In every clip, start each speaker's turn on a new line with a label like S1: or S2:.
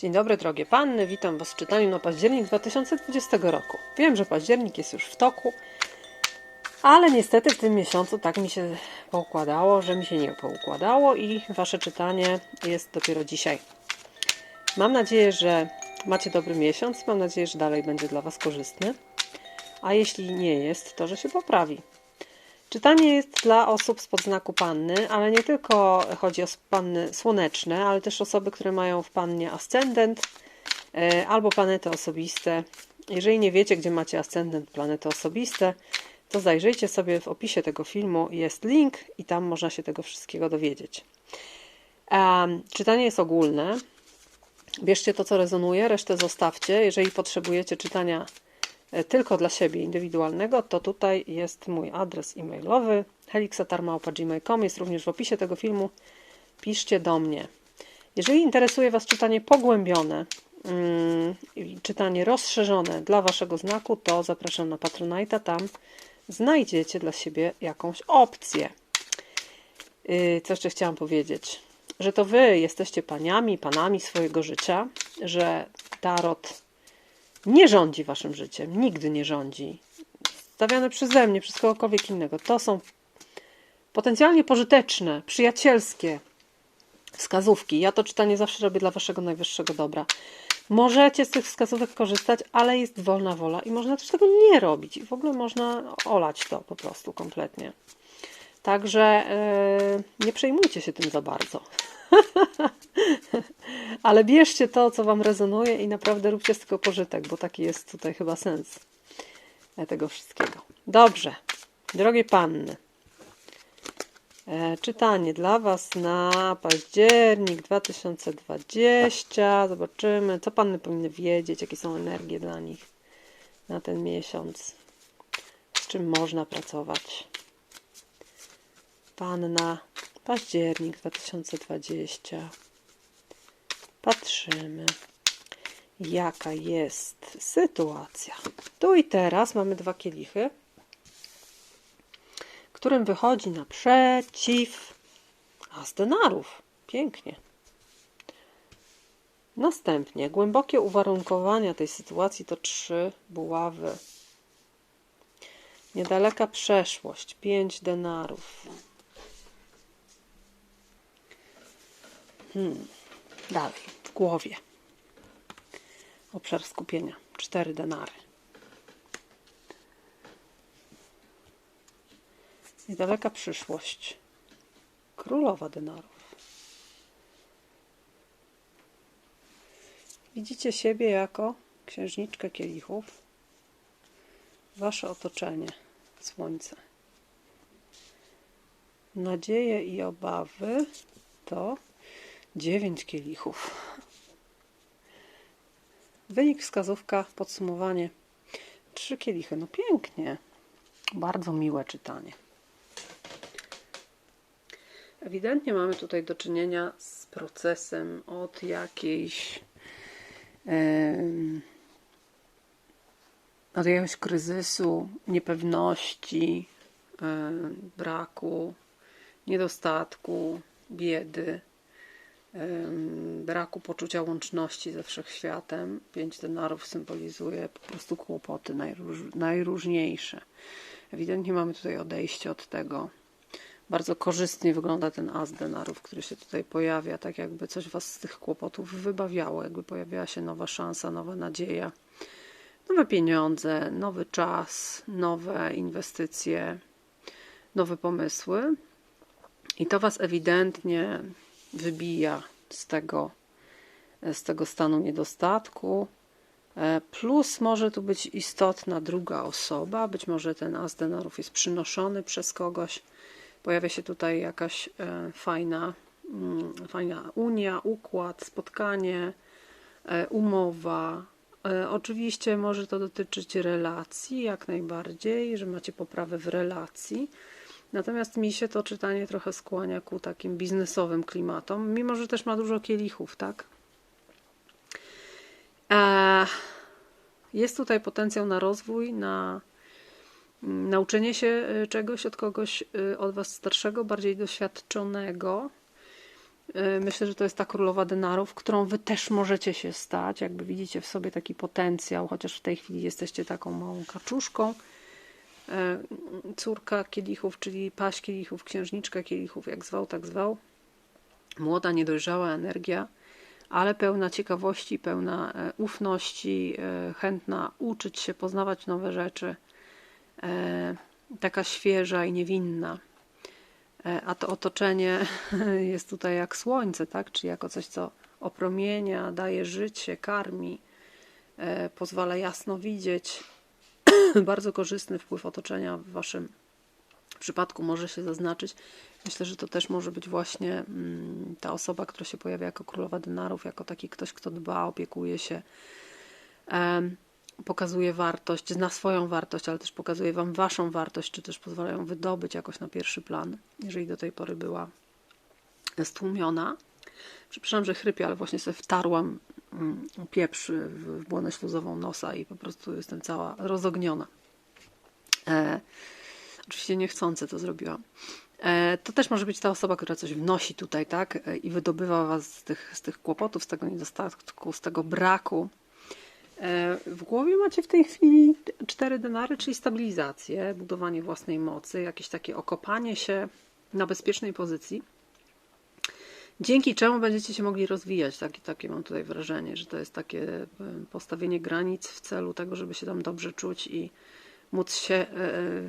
S1: Dzień dobry, drogie panny. Witam Was w czytaniu na październik 2020 roku. Wiem, że październik jest już w toku, ale niestety w tym miesiącu tak mi się poukładało, że mi się nie poukładało i Wasze czytanie jest dopiero dzisiaj. Mam nadzieję, że macie dobry miesiąc. Mam nadzieję, że dalej będzie dla Was korzystny. A jeśli nie jest, to że się poprawi. Czytanie jest dla osób spod znaku panny, ale nie tylko chodzi o panny słoneczne, ale też osoby, które mają w pannie ascendent e, albo planety osobiste. Jeżeli nie wiecie, gdzie macie ascendent, planety osobiste, to zajrzyjcie sobie w opisie tego filmu, jest link i tam można się tego wszystkiego dowiedzieć. Um, czytanie jest ogólne. Bierzcie to, co rezonuje, resztę zostawcie. Jeżeli potrzebujecie czytania tylko dla siebie indywidualnego, to tutaj jest mój adres e-mailowy helixatarmałpa.gmail.com jest również w opisie tego filmu. Piszcie do mnie. Jeżeli interesuje Was czytanie pogłębione mm, i czytanie rozszerzone dla Waszego znaku, to zapraszam na Patronite'a. Tam znajdziecie dla siebie jakąś opcję. Yy, co jeszcze chciałam powiedzieć? Że to Wy jesteście paniami, panami swojego życia, że Tarot nie rządzi waszym życiem, nigdy nie rządzi. Stawiane przeze mnie, przez kogokolwiek innego. To są potencjalnie pożyteczne, przyjacielskie wskazówki. Ja to czytanie zawsze robię dla waszego najwyższego dobra. Możecie z tych wskazówek korzystać, ale jest wolna wola i można też tego nie robić. I w ogóle można olać to po prostu kompletnie. Także yy, nie przejmujcie się tym za bardzo. Ale bierzcie to, co Wam rezonuje i naprawdę róbcie z tego pożytek, bo taki jest tutaj chyba sens tego wszystkiego. Dobrze, drogie panny. E, czytanie dla Was na październik 2020. Zobaczymy, co panny powinny wiedzieć, jakie są energie dla nich na ten miesiąc, z czym można pracować. Panna październik 2020. Patrzymy, jaka jest sytuacja. Tu i teraz mamy dwa kielichy, którym wychodzi naprzeciw as denarów. Pięknie. Następnie głębokie uwarunkowania tej sytuacji to trzy buławy. Niedaleka przeszłość, pięć denarów. Hmm. Dalej, w głowie. Obszar skupienia. Cztery denary. Niedaleka przyszłość. Królowa denarów. Widzicie siebie jako księżniczkę kielichów. Wasze otoczenie. Słońce. Nadzieje i obawy to Dziewięć kielichów. Wynik, wskazówka, podsumowanie. Trzy kielichy. No pięknie. Bardzo miłe czytanie. Ewidentnie mamy tutaj do czynienia z procesem od jakiejś od jakiegoś kryzysu, niepewności, braku, niedostatku, biedy braku poczucia łączności ze wszechświatem. Pięć denarów symbolizuje po prostu kłopoty najróż, najróżniejsze. Ewidentnie mamy tutaj odejście od tego. Bardzo korzystnie wygląda ten as denarów, który się tutaj pojawia, tak jakby coś Was z tych kłopotów wybawiało, jakby pojawiała się nowa szansa, nowa nadzieja, nowe pieniądze, nowy czas, nowe inwestycje, nowe pomysły. I to Was ewidentnie wybija z tego, z tego stanu niedostatku. E, plus może tu być istotna druga osoba, być może ten as denarów jest przynoszony przez kogoś. Pojawia się tutaj jakaś e, fajna, mm, fajna unia, układ, spotkanie, e, umowa. Oczywiście może to dotyczyć relacji, jak najbardziej, że macie poprawę w relacji Natomiast mi się to czytanie trochę skłania ku takim biznesowym klimatom, mimo że też ma dużo kielichów, tak? E, jest tutaj potencjał na rozwój, na mm, nauczenie się e, czegoś od kogoś, e, od Was starszego, bardziej doświadczonego. Myślę, że to jest ta królowa denarów, którą wy też możecie się stać. Jakby widzicie w sobie taki potencjał, chociaż w tej chwili jesteście taką małą kaczuszką. E, Córka kielichów, czyli paść kielichów, księżniczka kielichów, jak zwał, tak zwał. Młoda, niedojrzała energia, ale pełna ciekawości, pełna e, ufności, e, chętna uczyć się, poznawać nowe rzeczy. Taka świeża i niewinna. A to otoczenie jest tutaj jak słońce, tak? Czyli jako coś, co opromienia, daje życie, karmi, pozwala jasno widzieć. Bardzo korzystny wpływ otoczenia w Waszym przypadku może się zaznaczyć. Myślę, że to też może być właśnie mm, ta osoba, która się pojawia jako królowa denarów, jako taki ktoś, kto dba, opiekuje się, pokazuje wartość, zna swoją wartość, ale też pokazuje Wam Waszą wartość, czy też pozwala ją wydobyć jakoś na pierwszy plan, jeżeli do tej pory była stłumiona. Przepraszam, że chrypię, ale właśnie sobie wtarłam pieprz w w błonę śluzową nosa i po prostu jestem cała rozogniona. E, oczywiście niechcący to zrobiłam. E, to też może być ta osoba, która coś wnosi tutaj, tak? E, I wydobywa was z tych, z tych kłopotów, z tego niedostatku, z tego braku. E, W głowie macie w tej chwili cztery denary, czyli stabilizację, budowanie własnej mocy, jakieś takie okopanie się na bezpiecznej pozycji dzięki czemu będziecie się mogli rozwijać. Takie, takie mam tutaj wrażenie, że to jest takie e, postawienie granic w celu tego, żeby się tam dobrze czuć i móc się e,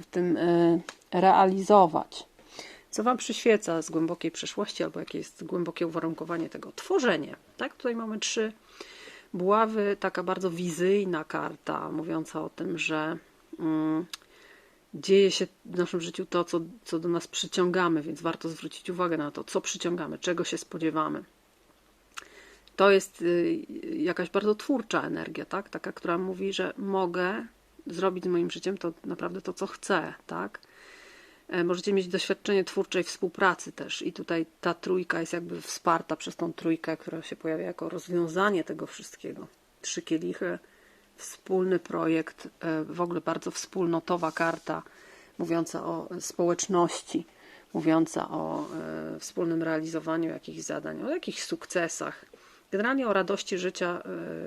S1: w tym e, realizować. Co Wam przyświeca z głębokiej przeszłości, albo jakie jest głębokie uwarunkowanie tego? Tworzenie. Tak, tutaj mamy trzy buławy, taka bardzo wizyjna karta, mówiąca o tym, że mm, dzieje się w naszym życiu to, co, co do nas przyciągamy, więc warto zwrócić uwagę na to, co przyciągamy, czego się spodziewamy. To jest y, jakaś bardzo twórcza energia, tak? Taka, która mówi, że mogę zrobić z moim życiem to naprawdę to, co chcę, tak? E, Możecie mieć doświadczenie twórczej współpracy też i tutaj ta trójka jest jakby wsparta przez tą trójkę, która się pojawia jako rozwiązanie tego wszystkiego. Trzy kielichy, wspólny projekt, e, w ogóle bardzo wspólnotowa karta, mówiąca o społeczności, mówiąca o e, wspólnym realizowaniu jakichś zadań, o jakichś sukcesach. Generalnie o radości życia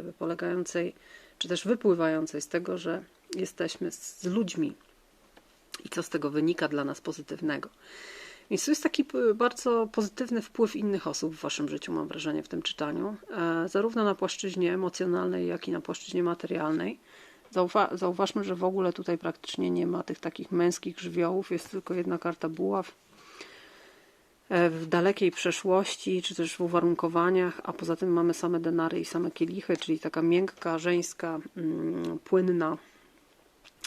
S1: e, polegającej, czy też wypływającej z tego, że jesteśmy z ludźmi i co z tego wynika dla nas pozytywnego. Więc to jest taki p- bardzo pozytywny wpływ innych osób w Waszym życiu, mam wrażenie, w tym czytaniu, e, zarówno na płaszczyźnie emocjonalnej, jak i na płaszczyźnie materialnej. Zauwa- zauważmy, że w ogóle tutaj praktycznie nie ma tych takich męskich żywiołów, jest tylko jedna karta buław e, w dalekiej przeszłości, czy też w uwarunkowaniach, a poza tym mamy same denary i same kielichy, czyli taka miękka, żeńska, mm, płynna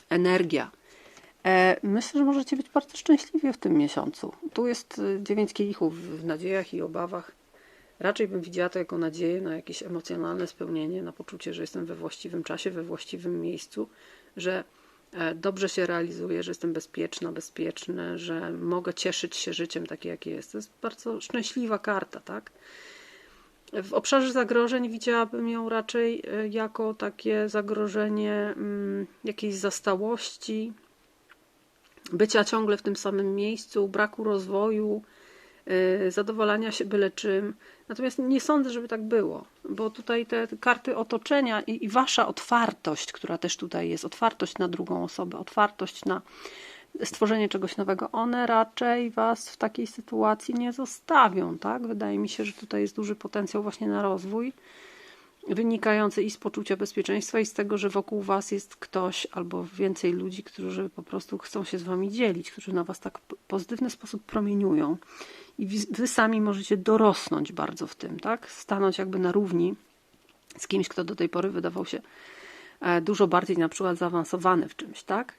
S1: energia. E, Myślę, że możecie być bardzo szczęśliwi w tym miesiącu. Tu jest y, dziewięć kielichów w nadziejach i obawach. Raczej bym widziała to jako nadzieję na jakieś emocjonalne spełnienie, na poczucie, że jestem we właściwym czasie, we właściwym miejscu, że e, dobrze się realizuję, że jestem bezpieczna, bezpieczny, że mogę cieszyć się życiem takie, jakie jest. To jest bardzo szczęśliwa karta, tak? W obszarze zagrożeń widziałabym ją raczej e, jako takie zagrożenie mm, jakiejś zastałości, bycia ciągle w tym samym miejscu, braku rozwoju, yy, zadowalania się byle czym. Natomiast nie sądzę, żeby tak było, bo tutaj te karty otoczenia i, i wasza otwartość, która też tutaj jest, otwartość na drugą osobę, otwartość na stworzenie czegoś nowego, one raczej was w takiej sytuacji nie zostawią, tak? Wydaje mi się, że tutaj jest duży potencjał właśnie na rozwój wynikający i z poczucia bezpieczeństwa, i z tego, że wokół Was jest ktoś albo więcej ludzi, którzy po prostu chcą się z Wami dzielić, którzy na Was tak pozytywny sposób promieniują. I Wy sami możecie dorosnąć bardzo w tym, tak? Stanąć jakby na równi z kimś, kto do tej pory wydawał się e, dużo bardziej na przykład zaawansowany w czymś, tak?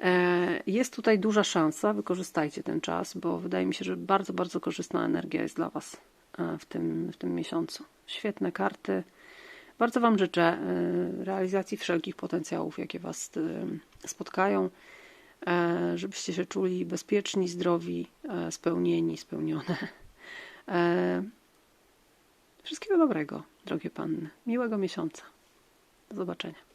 S1: E, Jest tutaj duża szansa, wykorzystajcie ten czas, bo wydaje mi się, że bardzo, bardzo korzystna energia jest dla Was e, w tym, w tym miesiącu. Świetne karty. Bardzo Wam życzę e, realizacji wszelkich potencjałów, jakie Was e, spotkają, e, żebyście się czuli bezpieczni, zdrowi, spełnieni, spełnione. Wszystkiego dobrego, drogie panny. Miłego miesiąca. Do zobaczenia.